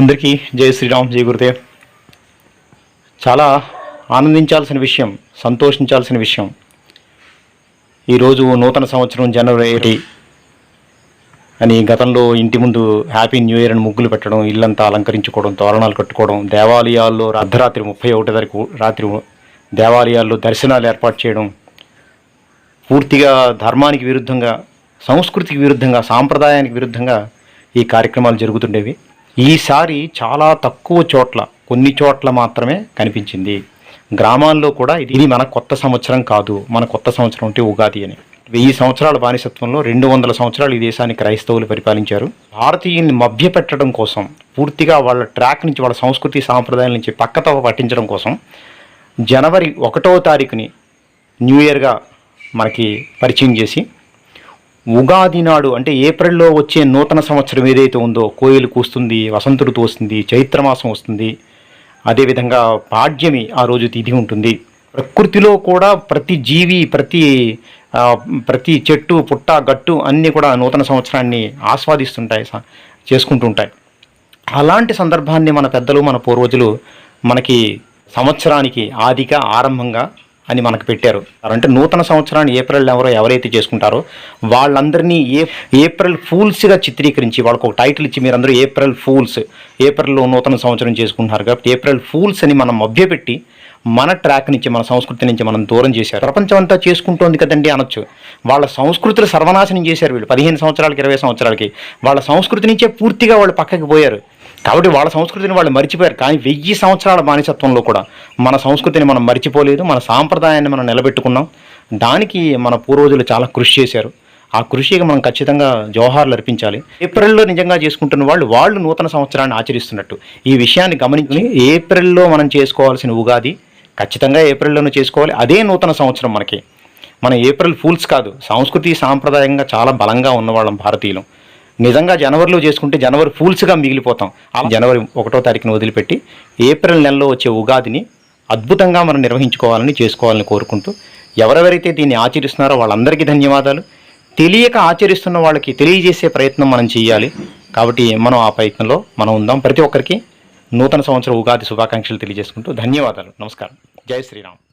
అందరికీ జై శ్రీరామ్ జై గురుదేవ్. చాలా ఆనందించాల్సిన విషయం సంతోషించాల్సిన విషయం. ఈరోజు నూతన సంవత్సరం జనవరి ఒకటి అని గతంలో ఇంటి ముందు హ్యాపీ న్యూ ఇయర్ అని ముగ్గులు పెట్టడం ఇల్లంతా అలంకరించుకోవడం తోరణాలు కట్టుకోవడం దేవాలయాల్లో అర్ధరాత్రి ముప్పై ఒకటి వరకు రాత్రి దేవాలయాల్లో దర్శనాలు ఏర్పాటు చేయడం పూర్తిగా ధర్మానికి విరుద్ధంగా సంస్కృతికి విరుద్ధంగా సాంప్రదాయానికి విరుద్ధంగా ఈ కార్యక్రమాలు జరుగుతుండేవి. ఈసారి చాలా తక్కువ చోట్ల కొన్ని చోట్ల మాత్రమే కనిపించింది. గ్రామాల్లో కూడా ఇది మన కొత్త సంవత్సరం కాదు మన కొత్త సంవత్సరం అంటే ఉగాది అని. వెయ్యి సంవత్సరాల బానిసత్వంలో రెండు వందల సంవత్సరాలు ఈ దేశాన్ని క్రైస్తవులు పరిపాలించారు. భారతీయుల్ని మభ్యపెట్టడం కోసం పూర్తిగా వాళ్ళ ట్రాక్ నుంచి వాళ్ళ సంస్కృతి సాంప్రదాయాల నుంచి పక్కతో పట్టించడం కోసం జనవరి ఒకటో తారీఖుని న్యూ ఇయర్గా మనకి పరిచయం చేసి ఉగాది నాడు అంటే ఏప్రిల్లో వచ్చే నూతన సంవత్సరం ఏదైతే ఉందో కోయిలు కూస్తుంది వసంత ఋతువు వస్తుంది చైత్రమాసం వస్తుంది అదేవిధంగా పాడ్యమి ఆ రోజు తిథి ఉంటుంది. ప్రకృతిలో కూడా ప్రతి జీవి ప్రతి ప్రతి చెట్టు పుట్ట గట్టు అన్నీ కూడా నూతన సంవత్సరాన్ని ఆస్వాదిస్తుంటాయి స- చేసుకుంటుంటాయి. అలాంటి సందర్భాన్ని మన పెద్దలు మన పూర్వజులు మనకి సంవత్సరానికి ఆదిగా ఆరంభంగా అని మనకు పెట్టారు. అంటే నూతన సంవత్సరాన్ని ఏప్రిల్ ఎవరో ఎవరైతే చేసుకుంటారో వాళ్ళందరినీ ఏ ఏప్రిల్ ఫూల్స్గా చిత్రీకరించి వాళ్ళకు ఒక టైటిల్ ఇచ్చి మీరందరూ ఏప్రిల్ ఫూల్స్ ఏప్రిల్లో నూతన సంవత్సరం చేసుకుంటున్నారు కాబట్టి ఏప్రిల్ ఫూల్స్ అని మనం మభ్యపెట్టి మన ట్రాక్ నుంచి మన సంస్కృతి నుంచి మనం దూరం చేశారు. ప్రపంచం అంతా చేసుకుంటోంది కదండి అనొచ్చు. వాళ్ళ సంస్కృతులు సర్వనాశనం చేశారు వీళ్ళు. పదిహేను సంవత్సరాలకి ఇరవై సంవత్సరాలకి. వాళ్ళ సంస్కృతి నుంచే పూర్తిగా వాళ్ళు పక్కకి పోయారు. కాబట్టి వాళ్ళ సంస్కృతిని వాళ్ళు మర్చిపోయారు. కానీ వెయ్యి సంవత్సరాల బానిసత్వంలో కూడా మన సంస్కృతిని మనం మర్చిపోలేదు మన సాంప్రదాయాన్ని మనం నిలబెట్టుకున్నాం. దానికి మన పూర్వజులు చాలా కృషి చేశారు. ఆ కృషికి మనం ఖచ్చితంగా జోహార్లు అర్పించాలి. ఏప్రిల్లో నిజంగా చేసుకుంటున్న వాళ్ళు వాళ్ళు నూతన సంవత్సరాన్ని ఆచరిస్తున్నట్టు. ఈ విషయాన్ని గమనించుకుని ఏప్రిల్లో మనం చేసుకోవాల్సిన ఉగాది ఖచ్చితంగా ఏప్రిల్లోనే చేసుకోవాలి. అదే నూతన సంవత్సరం మనకి. మన ఏప్రిల్ ఫూల్స్ కాదు సంస్కృతి సాంప్రదాయంగా చాలా బలంగా ఉన్నవాళ్ళం భారతీయులు. నిజంగా జనవరిలో చేసుకుంటే జనవరి ఫూల్స్గా మిగిలిపోతాం. అలా? జనవరి ఒకటో తారీఖున వదిలిపెట్టి ఏప్రిల్ నెలలో వచ్చే ఉగాదిని అద్భుతంగా మనం నిర్వహించుకోవాలని చేసుకోవాలని కోరుకుంటూ ఎవరెవరైతే దీన్ని ఆచరిస్తున్నారో వాళ్ళందరికీ ధన్యవాదాలు. తెలియక ఆచరిస్తున్న వాళ్ళకి తెలియజేసే ప్రయత్నం మనం చేయాలి. కాబట్టి మనం ఆ ప్రయత్నంలో మనం ఉందాం. ప్రతి ఒక్కరికి నూతన సంవత్సర ఉగాది శుభాకాంక్షలు తెలియజేసుకుంటూ ధన్యవాదాలు. నమస్కారం. జై శ్రీరామ్.